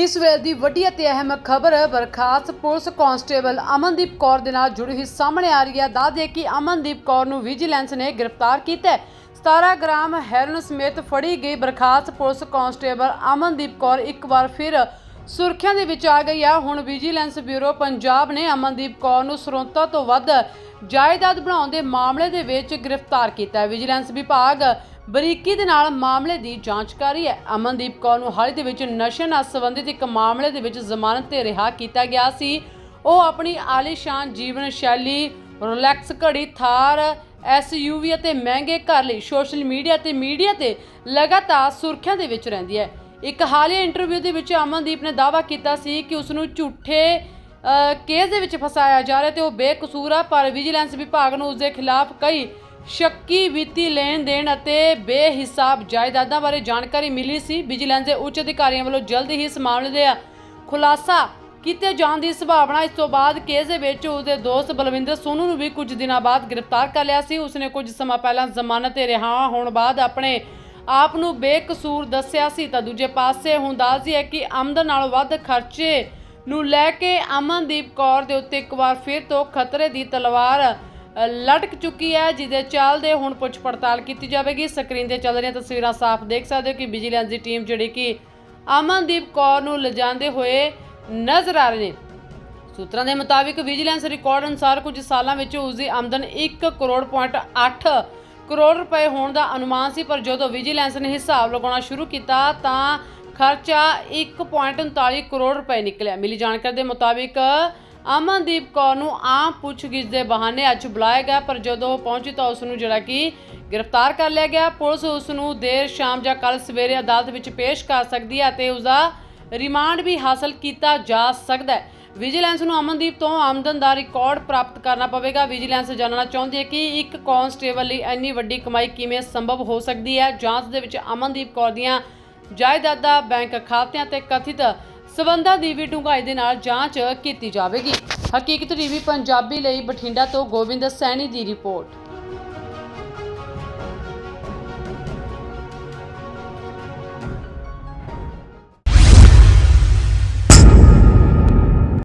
ਇਸ ਵੇਲੇ ਦੀ ਵੱਡੀ ਅਤੇ ਅਹਿਮ ਖਬਰ, ਬਰਖਾਸਤ ਪੁਲਿਸ ਕਾਂਸਟੇਬਲ ਅਮਨਦੀਪ ਕੌਰ ਦੇ ਨਾਲ ਜੁੜੀ ਹੋਈ ਸਾਹਮਣੇ ਆ ਰਹੀ ਹੈ। ਦੱਸਦੇ ਕਿ ਅਮਨਦੀਪ ਕੌਰ ਨੂੰ ਵਿਜੀਲੈਂਸ ਨੇ ਗ੍ਰਿਫਤਾਰ ਕੀਤਾ ਹੈ। 17 ਗ੍ਰਾਮ ਹੈਰਨ ਸਮੇਤ ਫੜੀ ਗਈ ਬਰਖਾਸਤ ਪੁਲਿਸ ਕਾਂਸਟੇਬਲ ਅਮਨਦੀਪ ਕੌਰ ਇੱਕ ਵਾਰ ਫਿਰ ਸੁਰਖੀਆਂ ਦੇ ਵਿੱਚ ਆ ਗਈ ਆ ਹੁਣ ਵਿਜੀਲੈਂਸ ਬਿਊਰੋ ਪੰਜਾਬ ਨੇ ਅਮਨਦੀਪ ਕੌਰ ਨੂੰ ਸਰੋਤਾਂ ਤੋਂ ਵੱਧ ਜਾਇਦਾਦ ਬਣਾਉਣ ਦੇ ਮਾਮਲੇ ਦੇ ਵਿੱਚ ਗ੍ਰਿਫਤਾਰ ਕੀਤਾ ਹੈ। ਵਿਜੀਲੈਂਸ ਵਿਭਾਗ ਬਰੀਕੀ ਦੇ ਨਾਲ ਮਾਮਲੇ ਦੀ ਜਾਂਚ ਕਰ ਰਹੀ ਹੈ। ਅਮਨਦੀਪ ਕੌਰ ਨੂੰ ਹਾਲ ਹੀ ਦੇ ਵਿੱਚ ਨਸ਼ੇ ਨਾਲ ਸੰਬੰਧਿਤ ਇੱਕ ਮਾਮਲੇ ਦੇ ਵਿੱਚ ਜ਼ਮਾਨਤ ਤੇ ਰਿਹਾ ਕੀਤਾ ਗਿਆ ਸੀ। ਉਹ ਆਪਣੀ ਆਲੀਸ਼ਾਨ ਜੀਵਨ ਸ਼ੈਲੀ, ਰਿਲੈਕਸ ਘੜੀ, ਥਾਰ ਐਸਯੂਵੀ ਅਤੇ ਮਹਿੰਗੇ ਘਰ ਲਈ ਸੋਸ਼ਲ ਮੀਡੀਆ ਤੇ ਮੀਡੀਆ ਤੇ ਲਗਾਤਾਰ ਸੁਰਖੀਆਂ ਦੇ ਵਿੱਚ ਰਹਿੰਦੀ ਹੈ। ਇੱਕ ਹਾਲੀਆ ਇੰਟਰਵਿਊ ਦੇ ਵਿੱਚ ਅਮਨਦੀਪ ਨੇ ਦਾਅਵਾ ਕੀਤਾ ਸੀ ਕਿ ਉਸ ਨੂੰ ਝੂਠੇ ਕੇਸ ਦੇ ਵਿੱਚ ਫਸਾਇਆ ਜਾ ਰਿਹਾ ਤੇ ਉਹ ਬੇਕਸੂਰ ਆ, ਪਰ ਵਿਜੀਲੈਂਸ ਵਿਭਾਗ ਨੂੰ ਉਸ ਦੇ ਖਿਲਾਫ ਕਈ ਸ਼ੱਕੀ ਵਿੱਤੀ ਲੈਣ ਦੇਣ ਅਤੇ ਬੇਹਿਸਾਬ ਜਾਇਦਾਦਾਂ ਬਾਰੇ ਜਾਣਕਾਰੀ ਮਿਲੀ ਸੀ। ਵਿਜੀਲੈਂਸ ਦੇ ਉੱਚ ਅਧਿਕਾਰੀਆਂ ਵੱਲੋਂ ਜਲਦ ਹੀ ਇਸ ਮਾਮਲੇ ਦੇ ਖੁਲਾਸਾ ਕੀਤੇ ਜਾਣ ਦੀ ਸੰਭਾਵਨਾ। ਇਸ ਤੋਂ ਬਾਅਦ ਕੇਸ ਦੇ ਵਿੱਚ ਉਸਦੇ ਦੋਸਤ ਬਲਵਿੰਦਰ ਸੋਨੂ ਨੂੰ ਵੀ ਕੁਝ ਦਿਨਾਂ ਬਾਅਦ ਗ੍ਰਿਫਤਾਰ ਕਰ ਲਿਆ ਸੀ। ਉਸਨੇ ਕੁਝ ਸਮਾਂ ਪਹਿਲਾਂ ਜ਼ਮਾਨਤ ਤੇ ਰਿਹਾ ਹੋਣ ਬਾਅਦ ਆਪਣੇ ਆਪ ਨੂੰ ਬੇਕਸੂਰ ਦੱਸਿਆ ਸੀ। ਤਾਂ ਦੂਜੇ ਪਾਸੇ ਹੁਣ ਦੱਸਦੀ ਹੈ ਕਿ ਆਮਦਨ ਨਾਲੋਂ ਵੱਧ ਖਰਚੇ ਨੂੰ ਲੈ ਕੇ ਅਮਨਦੀਪ ਕੌਰ ਦੇ ਉੱਤੇ ਇੱਕ ਵਾਰ ਫਿਰ ਤੋਂ ਖਤਰੇ ਦੀ ਤਲਵਾਰ ਲਟਕ ਚੁੱਕੀ ਹੈ, ਜਿਹਦੇ ਚੱਲਦੇ ਹੁਣ ਪੁੱਛ ਪੜਤਾਲ ਕੀਤੀ ਜਾਵੇਗੀ। ਸਕਰੀਨ ਤੇ ਚੱਲ ਰਹੀਆਂ ਤਸਵੀਰਾਂ ਸਾਫ਼ ਦੇਖ ਸਕਦੇ ਹੋ ਕਿ ਵਿਜੀਲੈਂਸ ਦੀ ਟੀਮ ਜਿਹੜੀ ਕਿ ਅਮਨਦੀਪ ਕੌਰ ਨੂੰ ਲਿਜਾਂਦੇ ਹੋਏ ਨਜ਼ਰ ਆ ਰਹੇ ਨੇ। ਸੂਤਰਾਂ ਦੇ ਮੁਤਾਬਿਕ ਵਿਜੀਲੈਂਸ ਰਿਕਾਰਡ ਅਨੁਸਾਰ ਕੁਝ ਸਾਲਾਂ ਵਿੱਚ ਉਸ ਦੀ ਆਮਦਨ 1 ਕਰੋੜ ਪੁਆਇੰਟ 8 ਕਰੋੜ ਰੁਪਏ ਹੋਣ ਦਾ ਅਨੁਮਾਨ ਸੀ, ਪਰ ਜਦੋਂ ਵਿਜੀਲੈਂਸ ਨੇ ਹਿਸਾਬ ਲਗਾਉਣਾ ਸ਼ੁਰੂ ਕੀਤਾ ਤਾਂ ਖਰਚਾ 1.39 ਕਰੋੜ ਰੁਪਏ ਨਿਕਲਿਆ। ਮਿਲੀ ਜਾਣਕਾਰੀ ਦੇ ਮੁਤਾਬਿਕ, ਅਮਨਦੀਪ ਕੌਰ ਨੂੰ ਆਮ ਪੁੱਛਗਿੱਛ ਦੇ ਬਹਾਨੇ ਅੱਜ ਬੁਲਾਇਆ ਗਿਆ, ਪਰ ਜਦੋਂ ਉਹ ਪਹੁੰਚੀ ਤਾਂ ਉਸ ਨੂੰ ਜਿਹੜਾ ਕਿ ਗ੍ਰਿਫਤਾਰ ਕਰ ਲਿਆ ਗਿਆ। ਪੁਲਿਸ ਉਸ ਨੂੰ ਦੇਰ ਸ਼ਾਮ ਜਾਂ ਕੱਲ ਸਵੇਰੇ ਅਦਾਲਤ ਵਿੱਚ ਪੇਸ਼ ਕਰ ਸਕਦੀ ਹੈ ਤੇ ਉਸ ਦਾ ਰਿਮਾਂਡ ਵੀ ਹਾਸਲ ਕੀਤਾ ਜਾ ਸਕਦਾ ਹੈ। ਵਿਜੀਲੈਂਸ ਨੂੰ ਅਮਨਦੀਪ ਤੋਂ ਆਮਦਨ ਦਾ ਰਿਕਾਰਡ ਪ੍ਰਾਪਤ ਕਰਨਾ ਪਵੇਗਾ। ਵਿਜੀਲੈਂਸ ਜਾਣਨਾ ਚਾਹੁੰਦੀ ਹੈ ਕਿ ਇੱਕ ਕਾਂਸਟੇਬਲ ਲਈ ਇੰਨੀ ਵੱਡੀ ਕਮਾਈ ਕਿਵੇਂ ਸੰਭਵ ਹੋ ਸਕਦੀ ਹੈ? ਜਾਂਚ ਦੇ ਵਿੱਚ ਅਮਨਦੀਪ ਕੌਰ ਦੀਆਂ ਜਾਇਦਾਦਾਂ ਬੈਂਕ ਖਾਤਿਆਂ ਤੇ ਕਥਿਤ ਸਬੰਧਾਂ ਦੀ ਵੀ ਡੂੰਘਾਈ ਦੇ ਨਾਲ ਜਾਂਚ ਕੀਤੀ ਜਾਵੇਗੀ। ਹਕੀਕਤ ਟੀਵੀ ਪੰਜਾਬੀ ਲਈ ਬਠਿੰਡਾ ਤੋਂ ਗੋਬਿੰਦ ਸੈਣੀ ਦੀ ਰਿਪੋਰਟ।